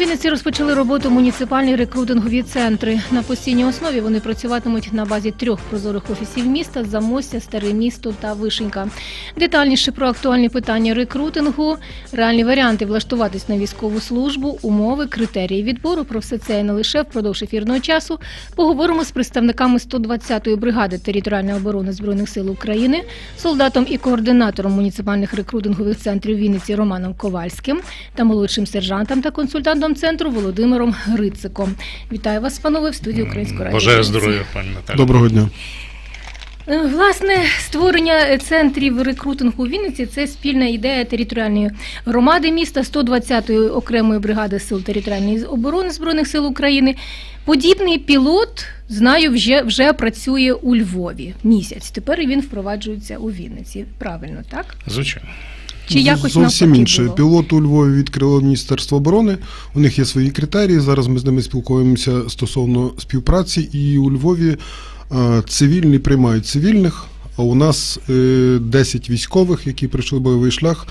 Вінниці розпочали роботу муніципальні рекрутингові центри. На постійній основі вони працюватимуть на базі трьох прозорих офісів міста: Замостя, Старе місто та Вишенька. Детальніше про актуальні питання рекрутингу, реальні варіанти влаштуватись на військову службу, умови, критерії відбору. Про все це і не лише впродовж ефірного часу. Поговоримо з представниками 120-ї бригади територіальної оборони збройних сил України, солдатом і координатором муніципальних рекрутингових центрів Вінниці Романом Ковальським та молодшим сержантом та консультантом центру Володимиром Грициком. Вітаю вас, панове, в студії Української радіо. Бажаю здоров'я, пані Наталі. Доброго дня. Е, Власне, створення центрів рекрутингу у Вінниці це спільна ідея територіальної громади міста 120-ї окремої бригади сил територіальної оборони збройних сил України. Подібний пілот знаю, вже вже працює у Львові місяць. Тепер він впроваджується у Вінниці. Правильно, так? Звичайно. Чи якось Зовсім інше. було? Пілот у Львові відкрило Міністерство оборони. У них є свої критерії. Зараз ми з ними спілкуємося стосовно співпраці. І у Львові е, цивільні приймають цивільних. А у нас е, 10 військових, які пройшли бойовий шлях,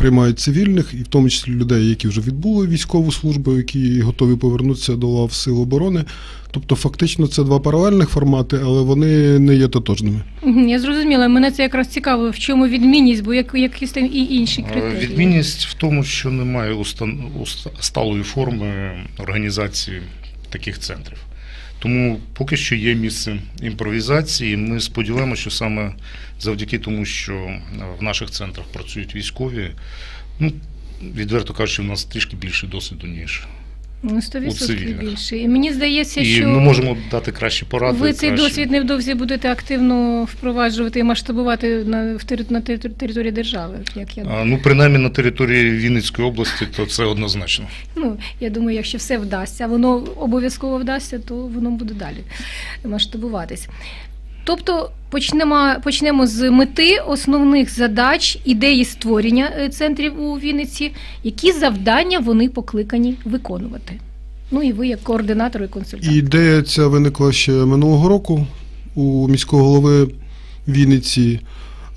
приймають цивільних, і в тому числі людей, які вже відбули військову службу, які готові повернутися до лав сил оборони. Тобто, фактично, це два паралельних формати, але вони не є тотожними. Я зрозуміла. Мене це якраз цікаво, в чому відмінність, бо як якісь там і інші Е, критерії. Відмінність в тому, що немає устан- уст- сталої форми організації таких центрів. Тому поки що є місце імпровізації. Ми сподіваємося, що саме завдяки тому, що е, в наших центрах працюють військові, ну, відверто кажучи, в нас трішки більше досвіду, ніж. Ну, у 100% більше. І мені здається, І що ми можемо дати кращі поради. ви цей кращі- досвід невдовзі будете активно впроваджувати і масштабувати на, в тери- на території держави. Як я, А, Ну, принаймні на території Вінницької області, то це однозначно. ну, я думаю, якщо все вдасться, воно обов'язково вдасться, то воно буде далі масштабуватись. Тобто почнемо, почнемо з мети основних задач, ідеї створення е, центрів у Вінниці, які завдання вони покликані виконувати. Ну і ви як координатор і консультант. Ідея ця виникла ще минулого року у міського голови Вінниці.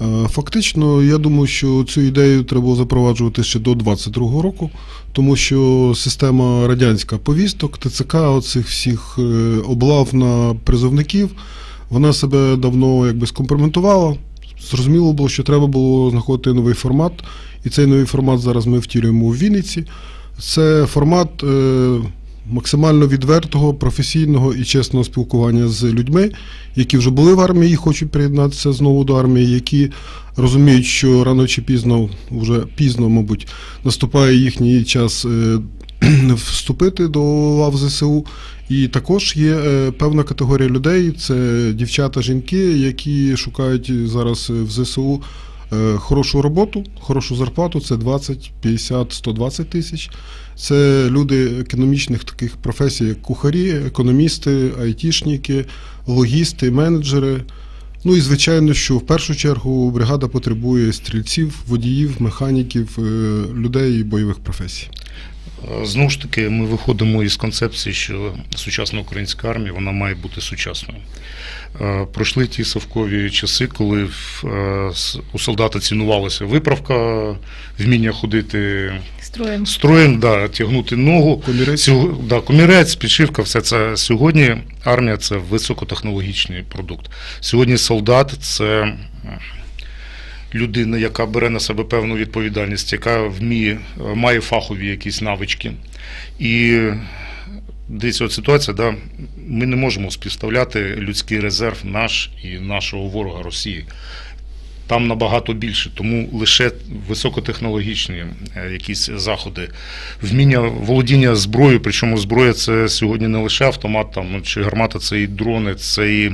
Е, Фактично, я думаю, що цю ідею треба запроваджувати ще до 22-го року, тому що система радянська повісток, ТЦК, оцих всіх е, облав на призовників, вона себе давно якби скомпрометувала. Зрозуміло було, що треба було знаходити новий формат, і цей новий формат зараз ми втілюємо у Вінниці. Це формат е, максимально відвертого, професійного і чесного спілкування з людьми, які вже були в армії і хочуть приєднатися знову до армії, які розуміють, що рано чи пізно, вже пізно, мабуть, наступає їхній час е, вступити до лав ЗСУ. І також є е, певна категорія людей, це дівчата, жінки, які шукають зараз в ЗСУ е, хорошу роботу, хорошу зарплату, це 20, 50, 120 тисяч. Це люди економічних таких професій, як кухарі, економісти, айтішники, логісти, менеджери. Ну і звичайно, що в першу чергу бригада потребує стрільців, водіїв, механіків, е, людей бойових професій. Е, Знову ж таки, ми виходимо із концепції, що сучасна українська армія вона має бути сучасною. Е, Пройшли ті совкові часи, коли е, у солдата цінувалася виправка, вміння ходити Строєм. строєм, да, тягнути ногу. Комірець. Да, комірець, підшивка, все це. Сьогодні армія це високотехнологічний продукт. Сьогодні солдат це людина, яка бере на себе певну відповідальність, яка вміє, е, має фахові якісь навички. І дивіться, от ситуація, да, ми не можемо співставляти людський резерв наш і нашого ворога Росії. Там набагато більше, тому лише високотехнологічні е, якісь заходи, вміння володіння зброєю, причому зброя це сьогодні не лише автомат там, ну, чи гармата, це і дрони, це і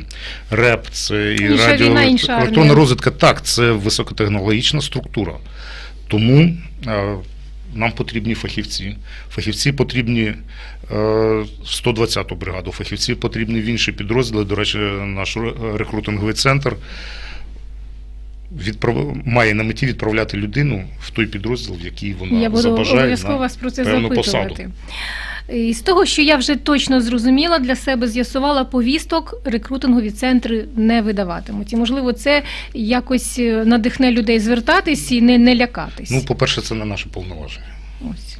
реп, це і Інша радіо, війна, інша електронна розвідка. Так, це високотехнологічна структура. Тому е, нам потрібні фахівці. Фахівці потрібні е, 120-ту бригаду, фахівці потрібні в інші підрозділи. До речі, наш рекрутинговий центр відправ... має на меті відправляти людину в той підрозділ, в який вона Я буду забажає обов'язково на вас про це певну запитувати. посаду. І з того, що я вже точно зрозуміла для себе, з'ясувала повісток, рекрутингові центри не видаватимуть. І можливо, це якось е, надихне людей звертатись і не, не лякатись. Ну, по-перше, це не наше повноваження. Ось.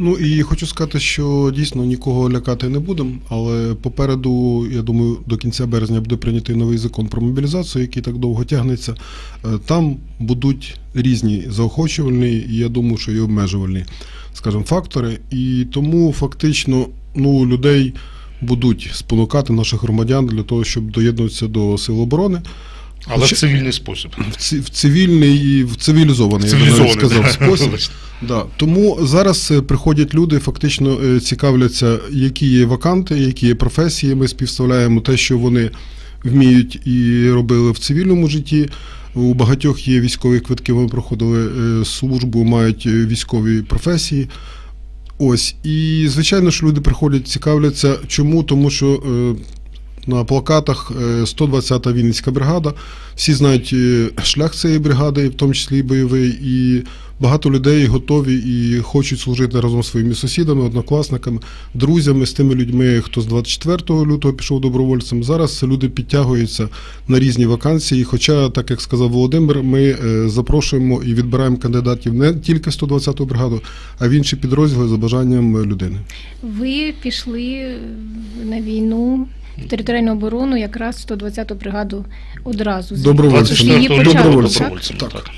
Ну і хочу сказати, що дійсно нікого лякати не будемо, але попереду, я думаю, до кінця березня буде прийнятий новий закон про мобілізацію, який так довго тягнеться. Е, Там будуть різні заохочувальні, і я думаю, що і обмежувальні, скажімо, фактори. І тому фактично ну, людей будуть спонукати наших громадян для того, щоб доєднуватися до сил оборони. Але в цивільний спосіб. В цивільний і в цивілізований, я би сказав, да. спосіб. Да. Тому зараз е, приходять люди, фактично е, цікавляться, які є ваканти, які є професії. Ми співставляємо те, що вони вміють і робили в цивільному житті. У багатьох є військові квитки, вони проходили е, службу, мають військові професії. Ось. І звичайно ж люди приходять, цікавляться. Чому? Тому що на плакатах е, 120-та Вінницька бригада. Всі знають е, шлях цієї бригади, в тому числі і бойовий, і багато людей готові і хочуть служити разом зі своїми сусідами, однокласниками, друзями, з тими людьми, хто з 24 лютого пішов добровольцем. Зараз люди підтягуються на різні вакансії. Хоча, так як сказав Володимир, ми е, запрошуємо і відбираємо кандидатів не тільки в 120-ту бригаду, а в інші підрозділи за бажанням людини. Ви пішли на війну в територіальну оборону, якраз в 120-ту бригаду одразу. З її початку, добровольцем. так? Так. Так.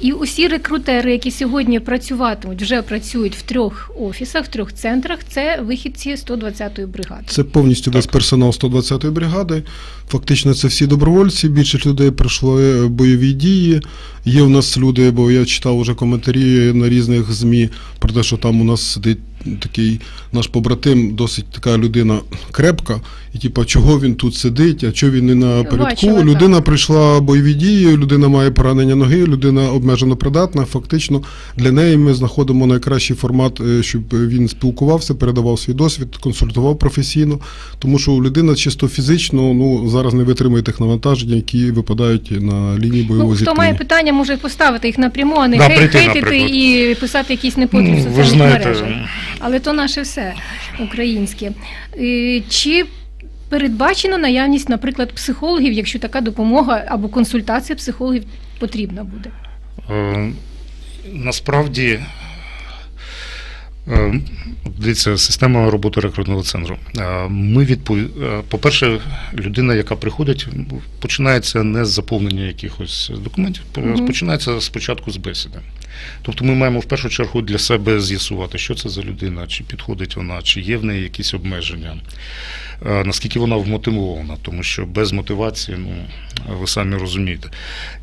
І усі рекрутери, які сьогодні працюватимуть, вже працюють в трьох офісах, в трьох центрах. Це вихідці 120-ї бригади. Це повністю весь персонал 120-ї бригади. Фактично, це всі добровольці. Більшість людей пройшли бойові дії. Є у нас люди, бо я читав уже коментарі на різних ЗМІ про те, що там у нас сидить такий наш побратим, досить така людина крепка. І типа, чого він тут сидить, а чого він не на передку? Бачила, людина прийшла бойові дії, людина має поранення ноги, людина обмежено придатна. Фактично для неї ми знаходимо найкращий формат, е, щоб він спілкувався, передавав свій досвід, консультував професійно. Тому що людина чисто фізично ну зараз не витримує тих навантажень, які випадають на лінії бойового Ну, хто має питання, може поставити їх напряму, а не Да, хейтити і писати якісь непотріб в Ну, знаєте, мережах. Але то наше все українське. Чи передбачено наявність, наприклад, психологів, якщо така допомога або консультація психологів потрібна буде? Е, Насправді, е, дивіться, система роботи рекрутного центру. Е, Ми відпові... е, По-перше, людина, яка приходить, починається не з заповнення якихось документів, Мгм. починається спочатку з бесіди. Тобто ми маємо в першу чергу для себе з'ясувати, що це за людина, чи підходить вона, чи є в неї якісь обмеження, е, наскільки вона вмотивована, тому що без мотивації, ну, ви самі розумієте.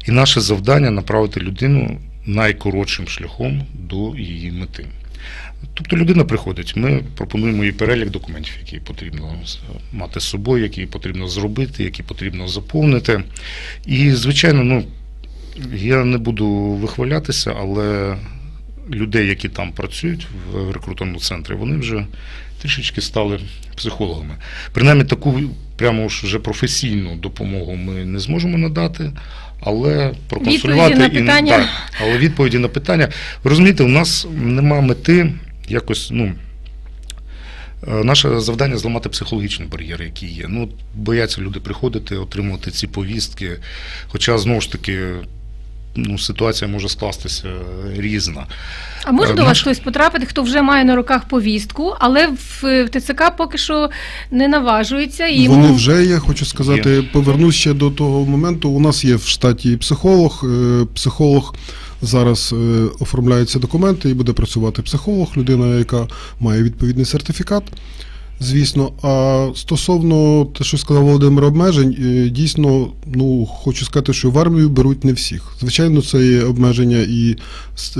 І наше завдання направити людину найкоротшим шляхом до її мети. Тобто людина приходить, ми пропонуємо їй перелік документів, які потрібно мати з собою, які потрібно зробити, які потрібно заповнити. І, звичайно, ну, я не буду вихвалятися, але людей, які там працюють в рекрутному центрі, вони вже трішечки стали психологами. Принаймні таку прямо ж вже професійну допомогу ми не зможемо надати, але проконсулювати Відповіді на і питання. так, але відповіді на питання. Ви розумієте, у нас нема мети якось, ну. е, Наше завдання зламати психологічні бар'єри, які є. Ну, бояться люди приходити, отримувати ці повістки. Хоча знову ж таки, ну, ситуація може скластися різна. А може Е, до вас хтось потрапити, хто вже має на руках повістку, але в, в ТЦК поки що не наважується і Вони вже є, хочу сказати, повернусь ще до того моменту. У нас є в штаті психолог. Е, Психолог зараз е, оформляються документи і буде працювати психолог, людина, яка має відповідний сертифікат. Звісно, а стосовно те, що сказав Володимир обмежень, е, дійсно, ну хочу сказати, що в армію беруть не всіх. Звичайно, це є обмеження і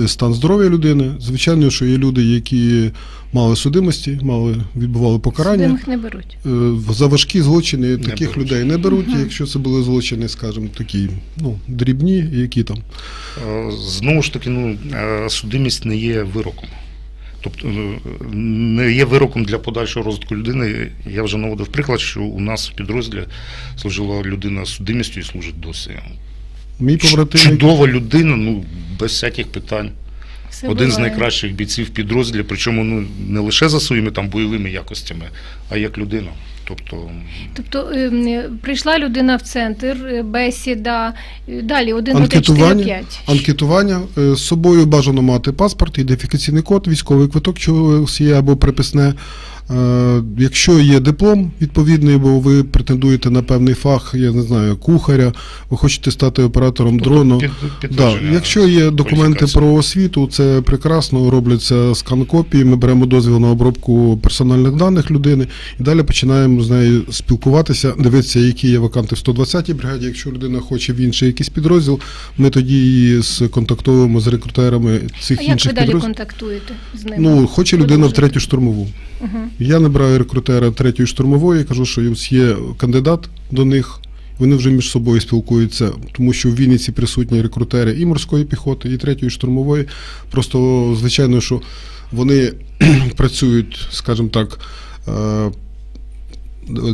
стан здоров'я людини. Звичайно, що є люди, які мали судимості, мали відбували покарання. судимих не беруть. Е, За важкі злочини таких беруть. людей не беруть, Мгм. якщо це були злочини, скажімо, такі ну, дрібні, які там. Е, Знову ж таки, ну, судимість не є вироком. Тобто е, не є вироком для подальшого розвитку людини. Я вже наводив приклад, що у нас в підрозділі служила людина з судимістю і служить досі. Мій побратим, Чудова людина, ну, без всяких питань. Все Один з найкращих бійців в підрозділі, причому ну, не лише за своїми там бойовими якостями, а як людина. Тобто Тобто е, прийшла людина в центр, е, бесіда, е, далі 1, 2, 3, 4, Анкетування, 5. анкетування. Е, З собою бажано мати паспорт, ідентифікаційний код, військовий квиток, чогось є або приписне. Е, Якщо є диплом відповідний, бо ви претендуєте на певний фах, я не знаю, кухаря, ви хочете стати оператором дрону. під- Да, якщо є документи про освіту, це прекрасно, робляться скан копії, ми беремо дозвіл на обробку персональних даних людини і далі починаємо з нею спілкуватися, дивитися, які є ваканти в 120-й бригаді. Якщо людина хоче в інший якийсь підрозділ, ми тоді її сконтактуємо з рекрутерами цих А як ви інших далі контактуєте з ними? Ну, хоче людина в третю штурмову. Угу. Я набираю рекрутера третьої штурмової, кажу, що є кандидат до них. Вони вже між собою спілкуються, тому що в Вінниці присутні рекрутери і морської піхоти, і третьої штурмової. Просто звичайно, що вони працюють, скажімо так.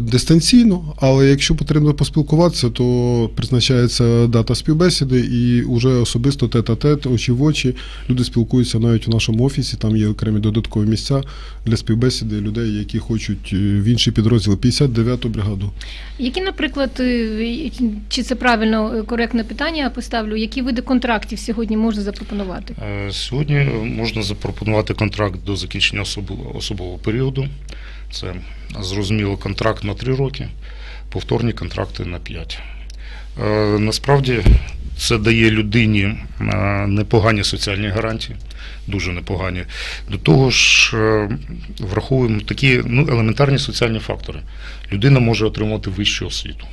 Дистанційно, але якщо потрібно поспілкуватися, то призначається дата співбесіди і вже особисто тет-а-тет, очі в очі. Люди спілкуються навіть у нашому офісі. Там є окремі додаткові місця для співбесіди людей, які хочуть е, в інший підрозділ 59-ту бригаду. Які, наприклад, е, чи це правильно е, коректне питання я поставлю, які види контрактів сьогодні можна запропонувати? Сьогодні можна запропонувати контракт до закінчення особового періоду. Це зрозуміло контракт на 3 роки, повторні контракти на 5. Е, Насправді це дає людині е, непогані соціальні гарантії, дуже непогані. До того ж, е, враховуємо такі ну, елементарні соціальні фактори. Людина може отримати вищу освіту.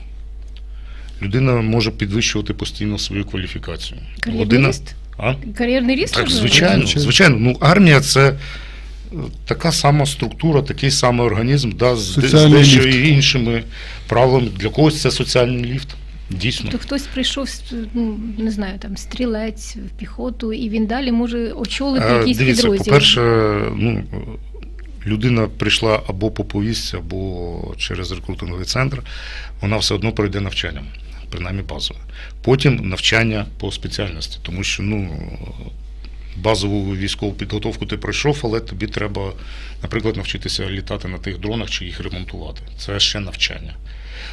Людина може підвищувати постійно свою кваліфікацію. Кар'єрний ріст? А? Кар'єрний ріст? Так, звичайно, Звичайно. Ну, армія це така сама структура, такий самий організм, да, з, з дещо ліфт. і іншими правилами. Для когось це соціальний ліфт. Дійсно. Тобто хтось прийшов, ну, не знаю, там, стрілець в піхоту, і він далі може очолити Е, якийсь Дивіться, підрозділ. по-перше, ну, людина прийшла або по повістці, або через рекрутинговий центр, вона все одно пройде навчання, принаймні базове. Потім навчання по спеціальності, тому що ну, базову військову підготовку ти пройшов, але тобі треба, наприклад, навчитися літати на тих дронах чи їх ремонтувати. Це ще навчання.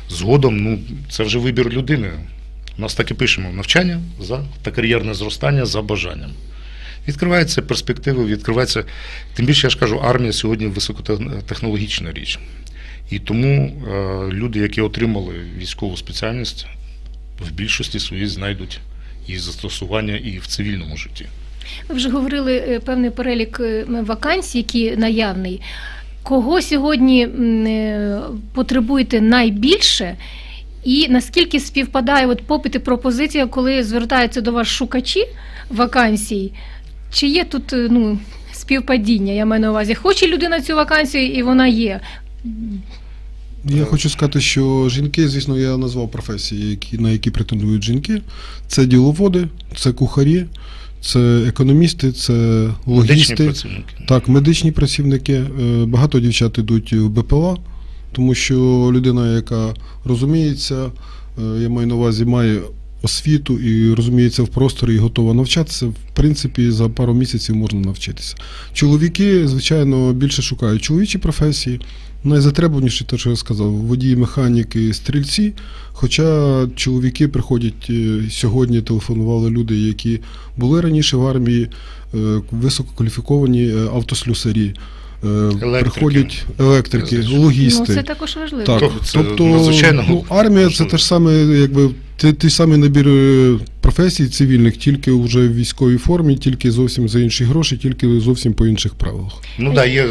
Згодом, ну, це вже вибір людини. У нас так і пишемо навчання за та кар'єрне зростання за бажанням. Відкриваються перспективи, відкривається. Тим більше я ж кажу, армія сьогодні високотехнологічна річ. І тому е, люди, які отримали військову спеціальність, в більшості своїй знайдуть і застосування і в цивільному житті. Ви вже говорили е, певний перелік е, вакансій, які наявний. Кого сьогодні е, потребуєте найбільше? І наскільки співпадає от попит і пропозиція, коли звертаються до вас шукачі вакансій? Чи є тут ну, співпадіння? Я маю на увазі, хоче людина цю вакансію, і вона є. Я хочу сказати, що жінки, звісно, я назвав професії, які, на які претендують жінки. Це діловоди, це кухарі, це економісти, це Медичні логісти. працівники. Так, медичні працівники. Е, Багато дівчат йдуть в БПЛА, тому що людина, яка розуміється, е, я маю на увазі, має освіту і розуміється в просторі і готова навчатися, в принципі, за пару місяців можна навчитися. Чоловіки, звичайно, більше шукають чоловічі професії. Найзатребуваніші, те, що я сказав, водії, механіки, стрільці. Хоча чоловіки приходять е, сьогодні, телефонували люди, які були раніше в армії, е, висококваліфіковані е, автослюсарі. е, Приходять електрики, логісти. Ну, це також важливо. Так, Тобто це тобто ну, армія це важливо. те ж саме, якби те- той самий набір е, професій цивільних, тільки вже в військовій формі, тільки зовсім за інші гроші, тільки зовсім по інших правилах. Ну так, да, є е,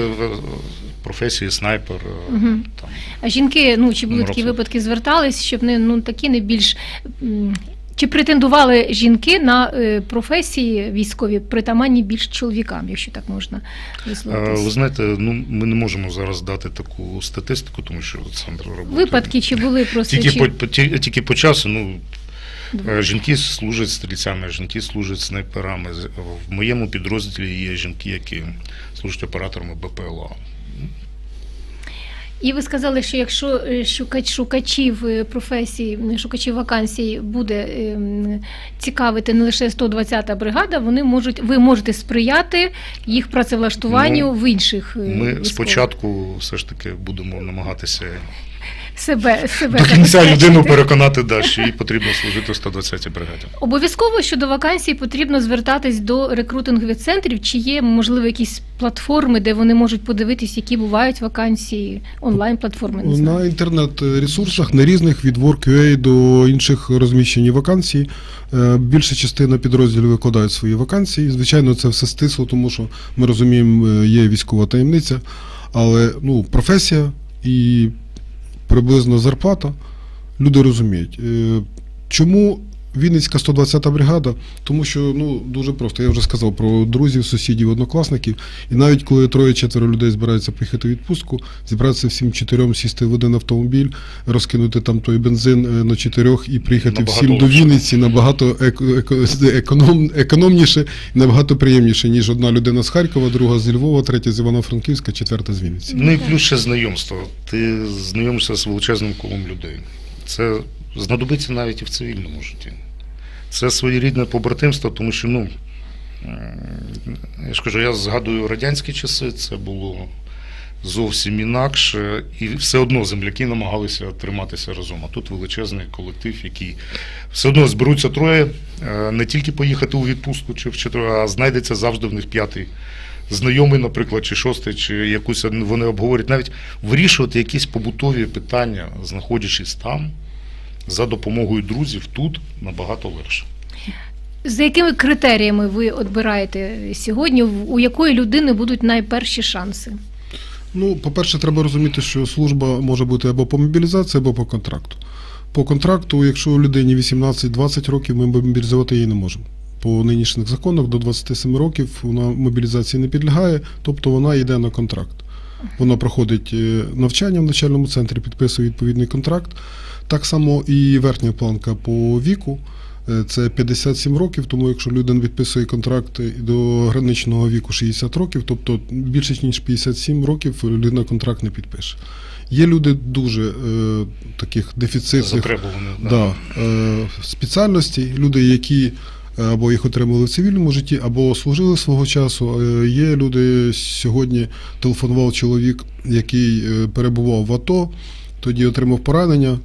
професії снайпер. Угу. Там. А жінки, ну чи були такі випадки, звертались, щоб не ну такі не більш. Чи претендували жінки на е, професії військові притаманні більш чоловікам, якщо так можна Е, Ви знаєте, ну ми не можемо зараз дати таку статистику, тому що Олександр робить. Випадки чи були просто Тільки чи... по, тільки по часу, ну, Добре. жінки служать стрільцями, жінки служать снайперами. В моєму підрозділі є жінки, які служать операторами БПЛА. І ви сказали, що якщо е, шукач шукачів професії, професій, шукачів вакансій буде ем, цікавити не лише 120-та бригада, вони можуть ви можете сприяти їх працевлаштуванню Ну, в інших е, Ми військових. спочатку все ж таки будемо намагатися себе, себе до кінця людину переконати, да, що їй потрібно служити в 120-й бригаді. Обов'язково щодо вакансій потрібно звертатись до рекрутингових центрів, чи є можливо якісь платформи, де вони можуть подивитись, які бувають вакансії, онлайн платформи. Не знаю. На інтернет-ресурсах на різних від Work.ua до інших розміщені вакансії. Е, Більша частина підрозділів викладають свої вакансії. Звичайно, це все стисло, тому що ми розуміємо, е, є військова таємниця, але ну, професія і приблизно зарплата люди розуміють. Е, Чому Вінницька 120-та бригада? Тому що ну дуже просто. Я вже сказав про друзів, сусідів, однокласників. І навіть коли троє-четверо людей збираються поїхати у відпустку, зібратися всім чотирьом, сісти в один автомобіль, розкинути там той бензин е, на чотирьох і приїхати Набагато всім до. Вінниці набагато еко- економ, економніше і набагато приємніше, ніж одна людина з Харкова, друга з Львова, третя з Івано-Франківська, четверта з Вінниці. Ну і плюс ще знайомство. Ти знайомишся з величезним колом людей. Це знадобиться навіть і в цивільному житті. Це своєрідне побратимство, тому що, ну, я ж кажу, я згадую радянські часи, це було зовсім інакше, і все одно земляки намагалися триматися разом. А тут величезний колектив, який все одно зберуться троє, е, не тільки поїхати у відпустку чи в четверо, а знайдеться завжди в них п'ятий знайомий, наприклад, чи шостий, чи якусь вони обговорять, навіть вирішувати якісь побутові питання, знаходячись там, за допомогою друзів, тут набагато легше. За якими критеріями ви відбираєте сьогодні, у якої людини будуть найперші шанси? Ну, по-перше, треба розуміти, що служба може бути або по мобілізації, або по контракту. По контракту, якщо людині 18-20 років, ми мобілізувати її не можемо. По нинішніх законах до 27 років вона мобілізації не підлягає, тобто вона йде на контракт. Вона проходить е, навчання в навчальному центрі, підписує відповідний контракт. Так само і верхня планка по віку. е, Це 57 років, тому якщо людина підписує контракт до граничного віку 60 років, тобто більше ніж 57 років людина контракт не підпише. Є люди дуже е, таких дефіцитних да, е, спеціальностей, люди, які е, або їх отримали в цивільному житті, або служили свого часу. Е, Є люди сьогодні телефонував чоловік, який е, перебував в АТО, тоді отримав поранення.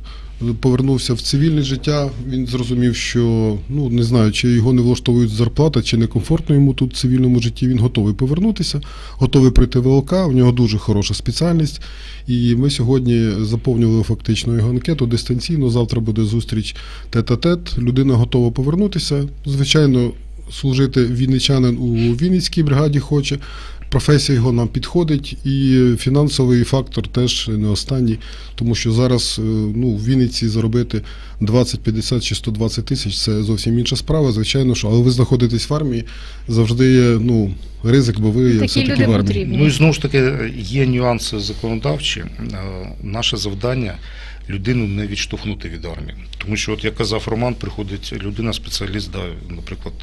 Повернувся в цивільне життя. Він зрозумів, що ну не знаю, чи його не влаштовують зарплата, чи некомфортно йому тут в цивільному житті. Він готовий повернутися, готовий пройти ВЛК. У нього дуже хороша спеціальність. І ми сьогодні заповнювали фактично його анкету дистанційно. Завтра буде зустріч тет-а-тет. Людина готова повернутися. Звичайно, служити вінничанин у Вінницькій бригаді хоче. Професія його нам підходить, і фінансовий фактор теж не останній, тому що зараз е, ну, в Вінниці заробити 20, 50 чи 120 тисяч це зовсім інша справа, звичайно, що але ви знаходитесь в армії, завжди є ну, ризик, бо ви Такі все-таки люди в армії. потрібні. Ну і знову ж таки є нюанси законодавчі. Е, Наше завдання людину не відштовхнути від армії. Тому що, от як казав Роман, приходить людина, спеціаліст, да, наприклад,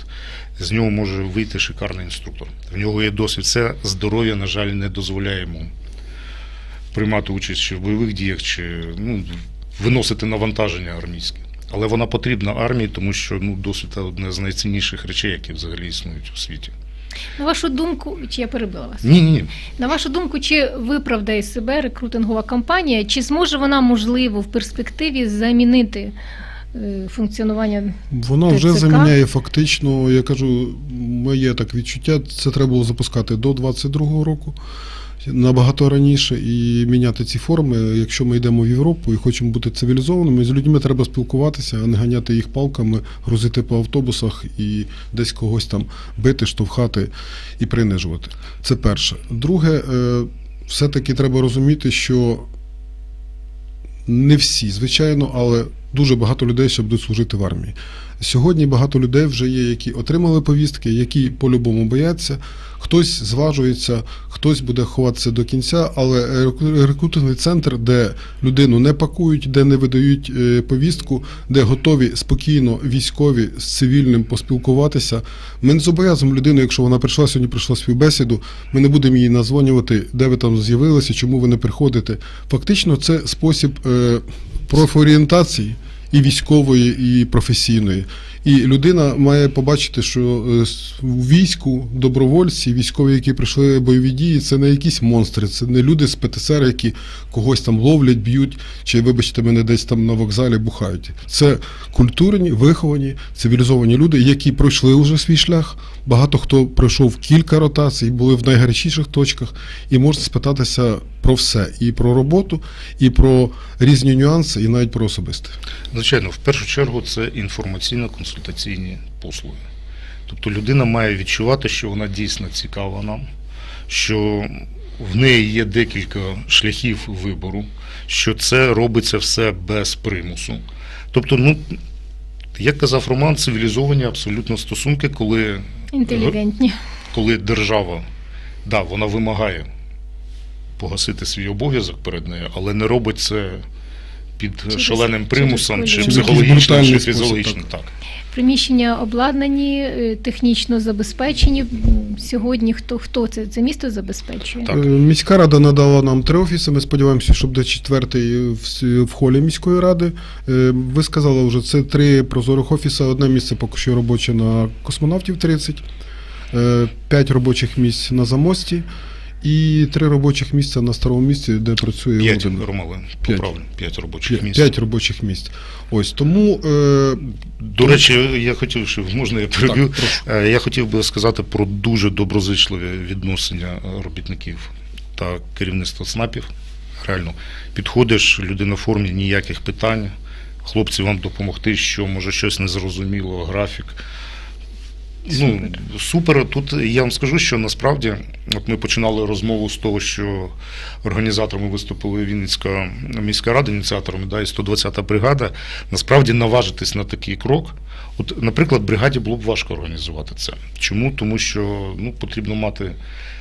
з нього може вийти шикарний інструктор. В нього є досвід. Це здоров'я, на жаль, не дозволяє йому приймати участь чи в бойових діях, чи ну, виносити навантаження армійське. Але вона потрібна армії, тому що ну, досвід це одне з найцінніших речей, які взагалі існують у світі. На вашу думку, чи я перебила вас? Ні, ні, ні. На вашу думку, чи виправдає себе рекрутингова кампанія, чи зможе вона можливо в перспективі замінити е, функціонування? Вона вже ТЦК? заміняє фактично, я кажу, моє так відчуття, це треба було запускати до 22-го року. Набагато раніше і міняти ці форми. Якщо ми йдемо в Європу і хочемо бути цивілізованими, з людьми треба спілкуватися, а не ганяти їх палками, грузити по автобусах і десь когось там бити, штовхати і принижувати. Це перше. Друге, е, все-таки треба розуміти, що не всі, звичайно, але дуже багато людей ще будуть служити в армії. Сьогодні багато людей вже є, які отримали повістки, які по-любому бояться. Хтось зважується, хтось буде ховатися до кінця, але рекру- рекрутинговий центр, де людину не пакують, де не видають е, повістку, де готові спокійно військові з цивільним поспілкуватися. Ми не зобов'язуємо людину, якщо вона прийшла сьогодні, прийшла співбесіду, ми не будемо їй назвонювати, де ви там з'явилися, чому ви не приходите. Фактично, це спосіб е, профорієнтації і військової, і професійної. І людина має побачити, що е, війську добровольці, військові, які прийшли бойові дії, це не якісь монстри, це не люди з ПТСР, які когось там ловлять, б'ють, чи, вибачте мене, десь там на вокзалі бухають. Це культурні, виховані, цивілізовані люди, які пройшли вже свій шлях. Багато хто пройшов кілька ротацій, були в найгарячіших точках, і можна спитатися про все: і про роботу, і про різні нюанси, і навіть про особисте. Звичайно, в першу чергу це інформаційно-консультаційні послуги. Тобто людина має відчувати, що вона дійсно цікава нам, що в неї є декілька шляхів вибору, що це робиться все без примусу. Тобто, ну, як казав Роман, цивілізовані абсолютно стосунки, коли, Інтелігентні. коли держава, да, вона вимагає погасити свій обов'язок перед нею, але не робить це під Через- шаленим через примусом чи коліно. психологічним, чи фізіологічним. Так. Приміщення обладнані, е, технічно забезпечені. Сьогодні хто хто це? Це місто забезпечує? Так. Е, Міська рада надала нам три офіси. Ми сподіваємося, що буде четвертий в, в холі міської ради. Е, Ви сказали вже, це три прозорих офіси. Одне місце поки що робоче на космонавтів 30, е, п'ять робочих місць на замості і три робочих місця на старому місці, де працює П'ять. Ромале, П'ять. поправлю, п'ять робочих П'ять, місць. п'ять робочих місць. Ось тому е, До речі, я хотів, що можна я переб'ю. Так. Е, Я хотів би сказати про дуже доброзичливі відношення е, робітників та керівництва ЦНАПів. Реально, підходиш, людина в формі, ніяких питань. Хлопці вам допомогти, що може щось незрозуміло, графік. Ну, супер. Тут я вам скажу, що насправді, от ми починали розмову з того, що організаторами виступили Вінницька міська рада, ініціаторами, да, і 120-та бригада. Насправді наважитись на такий крок. От, наприклад, бригаді було б важко організувати це. Чому? Тому що ну, потрібно мати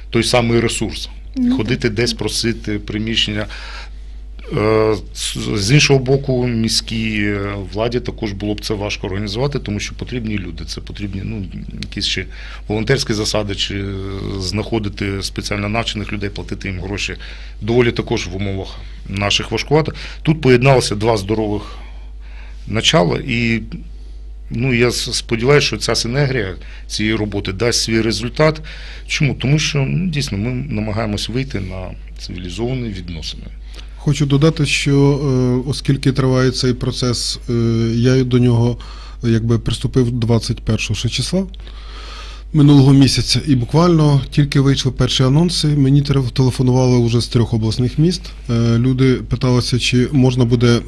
той самий ресурс. Ну, Ходити десь просити приміщення. Е, з- іншого боку, міській е, владі також було б це важко організувати, тому що потрібні люди. Це потрібні ну, якісь ще волонтерські засади, чи е, знаходити спеціально навчених людей, платити їм гроші. Доволі також в умовах наших важкувато. Тут поєдналося два здорових начала, і ну, я сподіваюся, що ця синергія цієї роботи дасть свій результат. Чому? Тому що ну, дійсно ми намагаємось вийти на цивілізовані відносини. Хочу додати, що е, оскільки триває цей процес, е, я до нього якби приступив 21 ще числа минулого місяця, і буквально тільки вийшли перші анонси. Мені теле- телефонували вже з трьох обласних міст. Е, Люди питалися, чи можна буде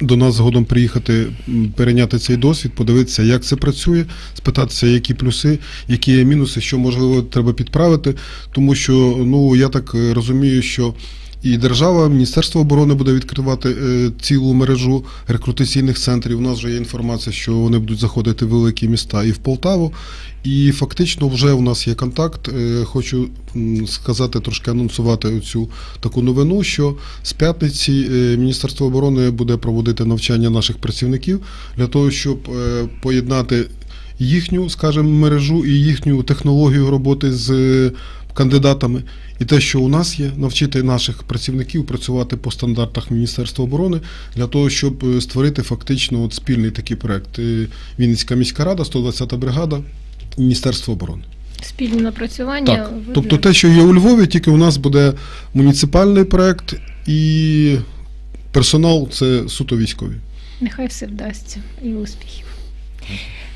до нас згодом приїхати, перейняти цей досвід, подивитися, як це працює, спитатися, які плюси, які є мінуси, що можливо треба підправити. Тому що ну я так розумію, що. І держава, Міністерство оборони буде відкривати е, цілу мережу рекрутаційних центрів. У нас вже є інформація, що вони будуть заходити в великі міста і в Полтаву. І фактично вже у нас є контакт. Е, Хочу сказати, трошки анонсувати цю таку новину, що з п'ятниці е, Міністерство оборони буде проводити навчання наших працівників для того, щоб поєднати їхню, скажімо, мережу і їхню технологію роботи з кандидатами. І те, що у нас є, навчити наших працівників працювати по стандартах Міністерства оборони для того, щоб е, створити фактично от спільний такий проект. Е, Вінницька міська рада, 120-та бригада, Міністерство оборони. Спільне напрацювання. Так, ви- тобто те, що є у Львові, тільки у нас буде муніципальний проект і персонал це суто військові. Нехай все вдасться і успіхів.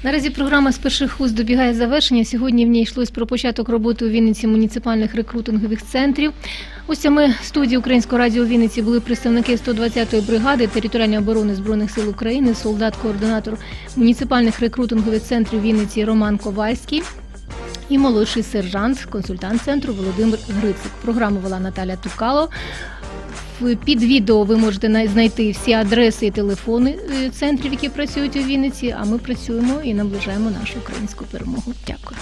Наразі програма з перших уст добігає завершення. Сьогодні в ній йшлось про початок роботи у Вінниці муніципальних рекрутингових центрів. Гостями студії Українського радіо Вінниці були представники 120-ї бригади територіальної оборони збройних сил України, солдат-координатор муніципальних рекрутингових центрів Вінниці Роман Ковальський. І молодший сержант, консультант центру Володимир Грицик. Програму вела Наталя Тукало. Під відео ви можете знайти всі адреси і телефони е, центрів, які працюють у Вінниці. А ми працюємо і наближаємо нашу українську перемогу. Дякую.